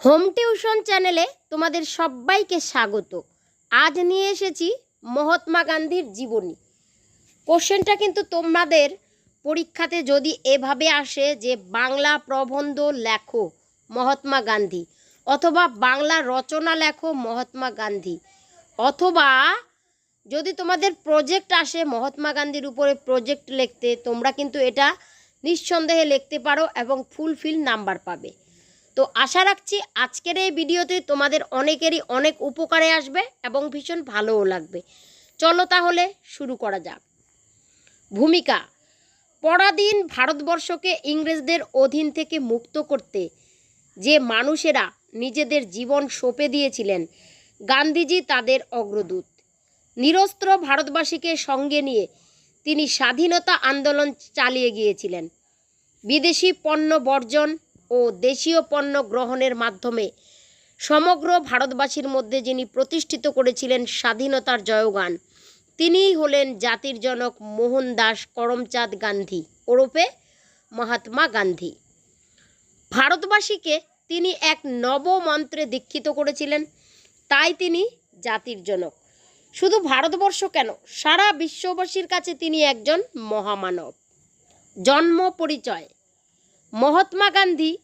Home tuition চ্যানেলে তোমাদের সবাইকে স্বাগত। আজ নিয়ে এসেছি মহাত্মা গান্ধীর জীবনী। কোশ্চেনটা কিন্তু তোমাদের পরীক্ষাতে যদি এভাবে আসে যে বাংলা প্রবন্ধ লেখো মহাত্মা গান্ধী, অথবা বাংলা রচনা লেখো মহাত্মা গান্ধী, অথবা যদি তোমাদের প্রজেক্ট আসে মহাত্মা গান্ধীর উপরে প্রজেক্ট লিখতে, তোমরা কিন্তু এটা নিঃসন্দেহে লিখতে পারো এবং ফুলফিল নাম্বার পাবে। তো আশা রাখছি আজকের এই ভিডিওতে তোমাদের অনেকেরই অনেক উপকারে আসবে এবং ভীষণ ভালোও লাগবে। চলো তাহলে শুরু করা যাক। ভূমিকা। পরাধীন ভারতবর্ষকে ইংরেজদের অধীন থেকে মুক্ত করতে যে মানুষেরা নিজেদের জীবন সঁপে দিয়েছিলেন, গান্ধীজি তাদের অগ্রদূত। নিরস্ত্র ভারতবাসীকে সঙ্গে নিয়ে তিনি স্বাধীনতা আন্দোলন চালিয়ে গিয়েছিলেন। বিদেশি পণ্য বর্জন ও দেশীয় পণ্য গ্রহণের মাধ্যমে সমগ্র ভারতবাসীর মধ্যে যিনি প্রতিষ্ঠিত করেছিলেন স্বাধীনতার জয়গান, তিনিই হলেন জাতির জনক মোহনদাস করমচাঁদ গান্ধী, ওরফে মহাত্মা গান্ধী। ভারতবাসীকে তিনি এক নব মন্ত্রে দীক্ষিত করেছিলেন, তাই তিনি জাতির জনক। শুধু ভারতবর্ষ কেন, সারা বিশ্ববাসীর কাছে তিনি একজন মহামানব। জন্ম পরিচয় মহাত্মা গান্ধী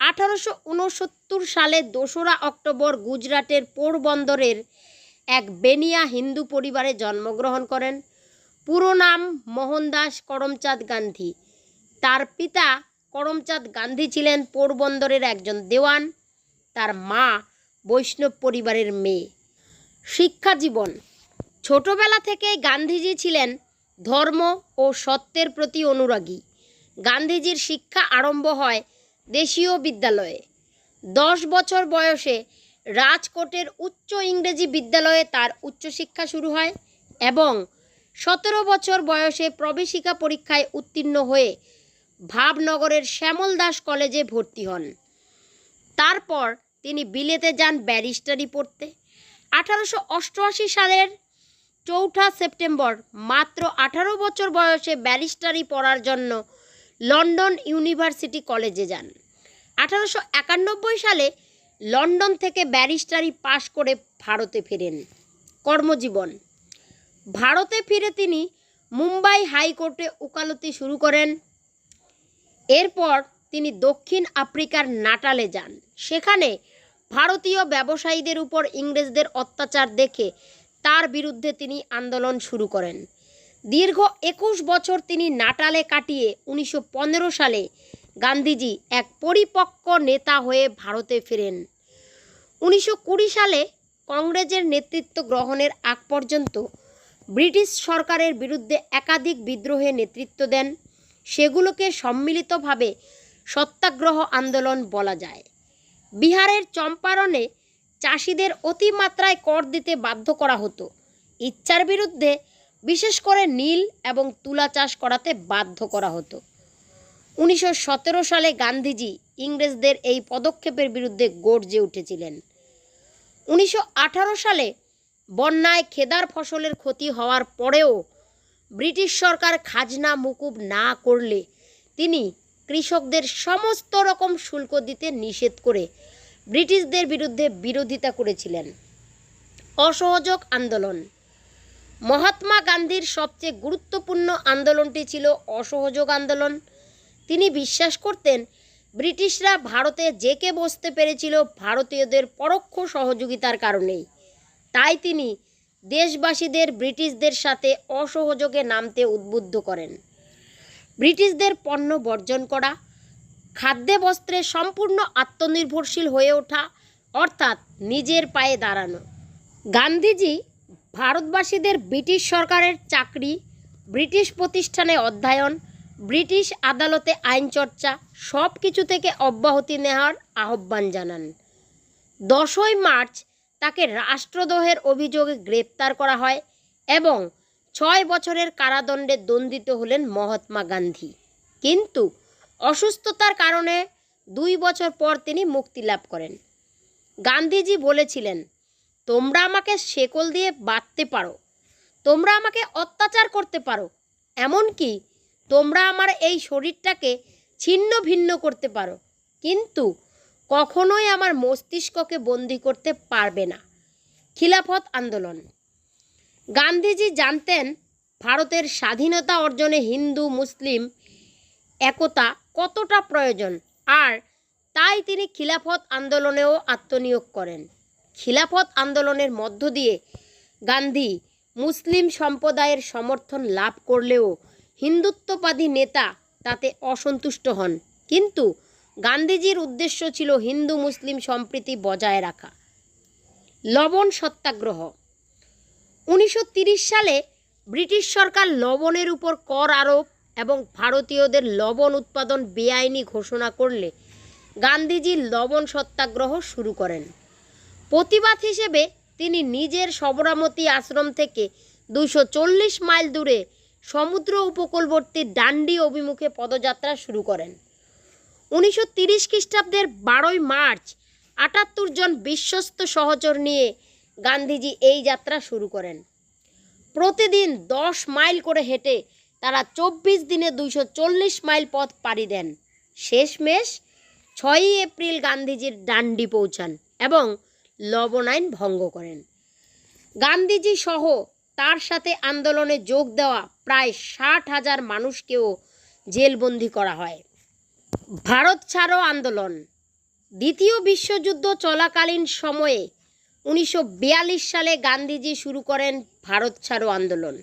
আঠারোশো উনসত্তর সালে দোসরা অক্টোবর গুজরাটের পোরবন্দরের এক বেনিয়া হিন্দু পরিবারে জন্মগ্রহণ করেন। পুরো নাম মোহনদাস করমচাঁদ গান্ধী। তার পিতা করমচাঁদ গান্ধী ছিলেন পোরবন্দরের একজন দেওয়ান। তার মা বৈষ্ণব পরিবারের মেয়ে। শিক্ষা জীবন। ছোটবেলা থেকেই গান্ধীজি ছিলেন ধর্ম ও সত্যের প্রতি অনুরাগী। গান্ধীজির শিক্ষা আরম্ভ হয় দেশীয় বিদ্যালয়ে। দশ বছর বয়সে রাজকোটের উচ্চ ইংরেজি বিদ্যালয়ে তার উচ্চশিক্ষা শুরু হয় এবং সতেরো বছর বয়সে প্রবেশিকা পরীক্ষায় উত্তীর্ণ হয়ে ভাবনগরের শ্যামল দাস কলেজে ভর্তি হন। তারপর তিনি বিলেতে যান ব্যারিস্টারি পড়তে। আঠারোশো অষ্টআশি সালের চৌঠা সেপ্টেম্বর মাত্র আঠারো বছর বয়সে ব্যারিস্টারি পড়ার জন্য লন্ডন ইউনিভার্সিটি কলেজে যান। আঠারোশো একানব্বই সালে লন্ডন থেকে ব্যারিস্টারি পাশ করে ভারতে ফেরেন। কর্মজীবন। ভারতে ফিরে তিনি মুম্বাই হাইকোর্টে উকালতি শুরু করেন। এরপর তিনি দক্ষিণ আফ্রিকার নাটালে যান। সেখানে ভারতীয় ব্যবসায়ীদের উপর ইংরেজদের অত্যাচার দেখে তার বিরুদ্ধে তিনি আন্দোলন শুরু করেন। দীর্ঘ একুশ বছর তিনি নাটালে কাটিয়ে উনিশশো পনেরো সালে গান্ধীজি এক পরিপক্ক নেতা হয়ে ভারতে ফেরেন। উনিশশো সালে কংগ্রেসের নেতৃত্ব গ্রহণের আগ পর্যন্ত ব্রিটিশ সরকারের বিরুদ্ধে একাধিক বিদ্রোহে নেতৃত্ব দেন। সেগুলোকে সম্মিলিতভাবে সত্যাগ্রহ আন্দোলন বলা যায়। বিহারের চম্পারণে চাষিদের অতিমাত্রায় কর দিতে বাধ্য করা হতো। ইচ্ছার বিরুদ্ধে বিশেষ করে নীল এবং তুলা চাষ করাতে বাধ্য করা হতো। উনিশশো সতেরো সালে গান্ধীজি ইংরেজদের এই পদক্ষেপের বিরুদ্ধে গর্জে উঠেছিলেন। উনিশশো আঠারো সালে বন্যায় খেদার ফসলের ক্ষতি হওয়ার পরেও ব্রিটিশ সরকার খাজনা মুকুব না করলে তিনি কৃষকদের সমস্ত রকম শুল্ক দিতে নিষেধ করে ব্রিটিশদের বিরুদ্ধে বিরোধিতা করেছিলেন। অসহযোগ আন্দোলন মহাত্মা গান্ধীর সবচেয়ে গুরুত্বপূর্ণ আন্দোলনটি ছিল অসহযোগ আন্দোলন। তিনি বিশ্বাস করতেন, ব্রিটিশরা ভারতে জেকে বসতে পেরেছিল ভারতীয়দের পরোক্ষ সহযোগিতার কারণেই। তাই তিনি দেশবাসীদের ব্রিটিশদের সাথে অসহযোগে নামতে উদ্বুদ্ধ করেন। ব্রিটিশদের পণ্য বর্জন করা, খাদ্যে বস্ত্রে সম্পূর্ণ আত্মনির্ভরশীল হয়ে ওঠা, অর্থাৎ নিজের পায়ে দাঁড়ানো। গান্ধীজি ভারতবাসীদের ব্রিটিশ সরকারের চাকরি, ব্রিটিশ প্রতিষ্ঠানে অধ্যয়ন, ব্রিটিশ আদালতে আইন চর্চা সব কিছু থেকে অব্যাহতি নেওয়ার আহ্বান জানান। দশই মার্চ তাকে রাষ্ট্রদ্রোহের অভিযোগে গ্রেপ্তার করা হয় এবং ছয় বছরের কারাদণ্ডে দণ্ডিত হলেন মহাত্মা গান্ধী। কিন্তু অসুস্থতার কারণে দুই বছর পর তিনি মুক্তি লাভ করেন। গান্ধীজি বলেছিলেন তোমরা আমাকে শেকল দিয়ে বাঁধতে পারো। তোমরা আমাকে অত্যাচার করতে পারো। এমনকি তোমরা আমার এই শরীরটাকে ছিন্ন ভিন্ন করতে পারো। কিন্তু কখনোই আমার মস্তিষ্ককে বন্দি করতে পারবে না। খিলাফত আন্দোলন। গান্ধীজি জানতেন ভারতের স্বাধীনতা অর্জনে হিন্দু, মুসলিম একতা কতটা প্রয়োজন। আর তাই তিনি খিলাফত আন্দোলনেও আত্মনিয়োগ করেন। খিলাফত আন্দোলনের মধ্য দিয়ে গান্ধী মুসলিম সম্প্রদায়ের সমর্থন লাভ করলেও হিন্দুত্ববাদী নেতা তাতে অসন্তুষ্ট হন। কিন্তু গান্ধীজির উদ্দেশ্য ছিল হিন্দু মুসলিম সম্প্রীতি বজায় রাখা। লবণ সত্যাগ্রহ। উনিশশো সালে ব্রিটিশ সরকার লবণের উপর কর আরোপ এবং ভারতীয়দের লবণ উৎপাদন বেআইনি ঘোষণা করলে গান্ধীজি লবণ সত্যাগ্রহ শুরু করেন। প্রতিবাদ হিসেবে তিনি নিজের সবরামতি আশ্রম থেকে দুশো মাইল দূরে সমুদ্র উপকূলবর্তী ডান্ডি অভিমুখে পদযাত্রা শুরু করেন। উনিশশো তিরিশ খ্রিস্টাব্দের বারোই মার্চ আটাত্তর জন বিশ্বস্ত সহচর নিয়ে গান্ধীজি এই যাত্রা শুরু করেন। প্রতিদিন দশ মাইল করে হেঁটে তারা চব্বিশ দিনে দুইশো চল্লিশ মাইল পথ পাড়ি দেন। শেষমেশ ছয়ই এপ্রিল গান্ধীজির ডান্ডি পৌঁছান এবং লবণ আইন ভঙ্গ করেন। গান্ধীজি সহ তার সাথে আন্দোলনে যোগ দেওয়া প্রায় ষাট হাজার মানুষকেও জেলবন্দি করা হয়। ভারত ছাড়ো আন্দোলন। দ্বিতীয় বিশ্বযুদ্ধ চলাকালীন সময়ে উনিশশো বিয়াল্লিশ সালে গান্ধীজি শুরু করেন ভারত ছাড়ো আন্দোলন।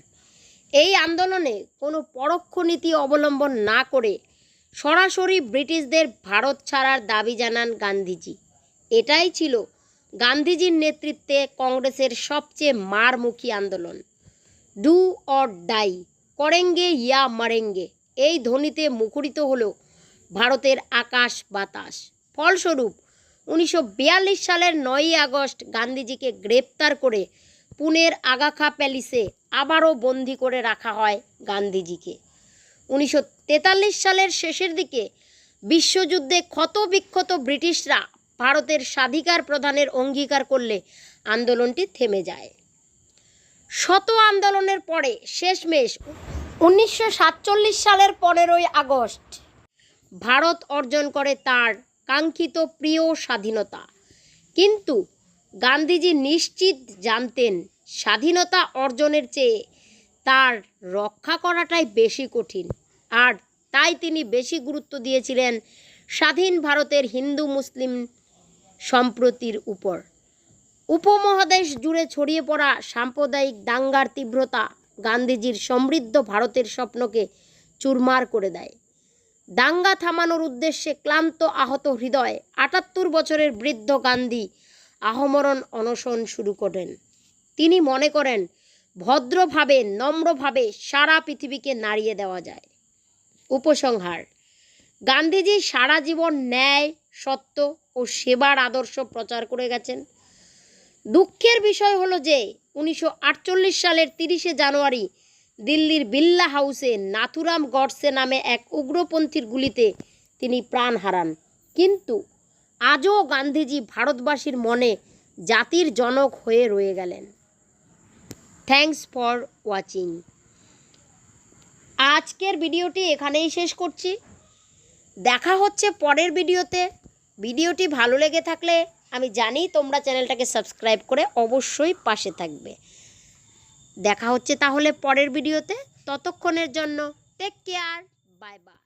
এই আন্দোলনে কোনো পরোক্ষ নীতি অবলম্বন না করে সরাসরি ব্রিটিশদের ভারত ছাড়ার দাবি জানান গান্ধীজি। এটাই ছিল গান্ধীজির নেতৃত্বে কংগ্রেসের সবচেয়ে মারমুখী আন্দোলন। ডু অর ডাই, করেঙ্গে ইয়া মারেঙ্গে, এই ধ্বনিতে মুখরিত হলো ভারতের আকাশ বাতাস। ফলস্বরূপ, উনিশশো বিয়াল্লিশ সালের নয়ই আগস্ট গান্ধীজিকে গ্রেপ্তার করে পুনের আগাখা প্যালিসে আবারও বন্দি করে রাখা হয় গান্ধীজিকে। উনিশশো তেতাল্লিশ সালের শেষের দিকে বিশ্বযুদ্ধে ক্ষত বিক্ষত ব্রিটিশরা ভারতের স্বাধিকার প্রদানের অঙ্গীকার করলে আন্দোলনটি থেমে যায়। শত আন্দোলনের পরে শেষমেশ উনিশশো সাতচল্লিশ সালের পনেরোই আগস্ট ভারত অর্জন করে তার কাঙ্ক্ষিত প্রিয় স্বাধীনতা। কিন্তু গান্ধীজি নিশ্চিত জানতেন স্বাধীনতা অর্জনের চেয়ে তার রক্ষা করাটাই বেশি কঠিন। আর তাই তিনি বেশি গুরুত্ব দিয়েছিলেন স্বাধীন ভারতের হিন্দু, মুসলিম সম্প্রতির উপর। উপমহাদেশ জুড়ে ছড়িয়ে পড়া সাম্প্রদায়িক দাঙ্গার তীব্রতা গান্ধীজির সমৃদ্ধ ভারতের স্বপ্নকে চুরমার করে দেয়। দাঙ্গা থামানোর উদ্দেশ্যে ক্লান্ত আহত হৃদয় আটাত্তর বছরের বৃদ্ধ গান্ধী আহমরণ অনশন শুরু করেন। তিনি মনে করেন, ভদ্রভাবে, নম্রভাবে সারা পৃথিবীকে নাড়িয়ে দেওয়া যায়। উপসংহার, গান্ধীজি সারা জীবন ন্যায় সত্য ও সেবার আদর্শ প্রচার করে গেছেন। দুঃখের বিষয় হলো যে, উনিশশো আটচল্লিশ সালের তিরিশে জানুয়ারি দিল্লির বিল্লা হাউসে নাথুরাম গডসে নামে এক উগ্রপন্থীর গুলিতে তিনি প্রাণ হারান। কিন্তু আজও গান্ধীজি ভারতবাসীর মনে জাতির জনক হয়ে রয়ে গেলেন। Thanks for watching. আজকের ভিডিওটি এখানেই শেষ করছি। দেখা হচ্ছে পরের ভিডিওতে। ভিডিওটি ভালো লেগে থাকলে আমি জানি তোমরা চ্যানেলটাকে সাবস্ক্রাইব করে অবশ্যই পাশে থাকবে। দেখা হচ্ছে তাহলে পরের ভিডিওতে। ততক্ষণের জন্য টেক কেয়ার বাই বাই